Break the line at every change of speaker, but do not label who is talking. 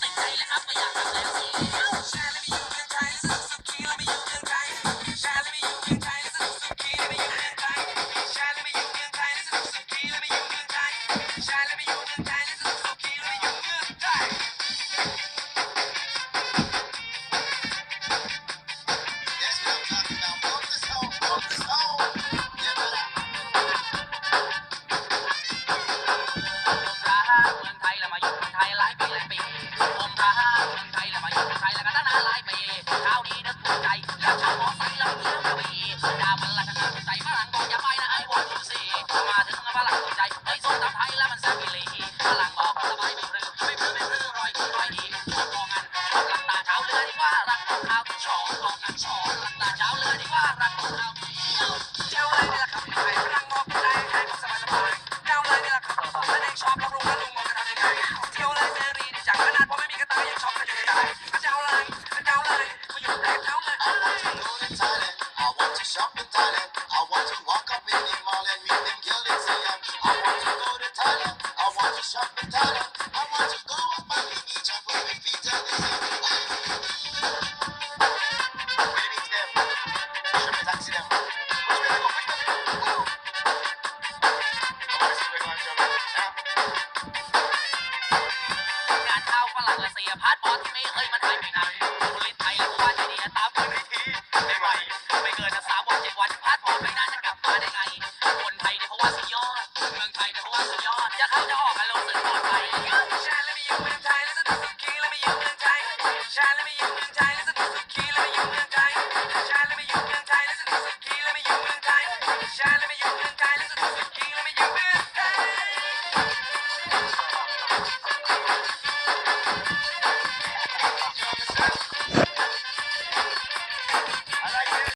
I'm with
y'all na tayo. การเข้าฝรั่งละ
เสีย
พาสปอร์ที่ไม่เคยมันหยไปไหนคุณนไทยและผู้ว่ดีตามคนใทีไม่ไหวไม่เกินสามวันจ็ดวันพาสปอร์ตไม่น่าจะกลับมาไดไง คนไทยเนี่ยเพราะว่าสุดยอด เมืองไทยเนี่ยเพราะว่าสุยอด จะเข้าจะออกกันลงสึก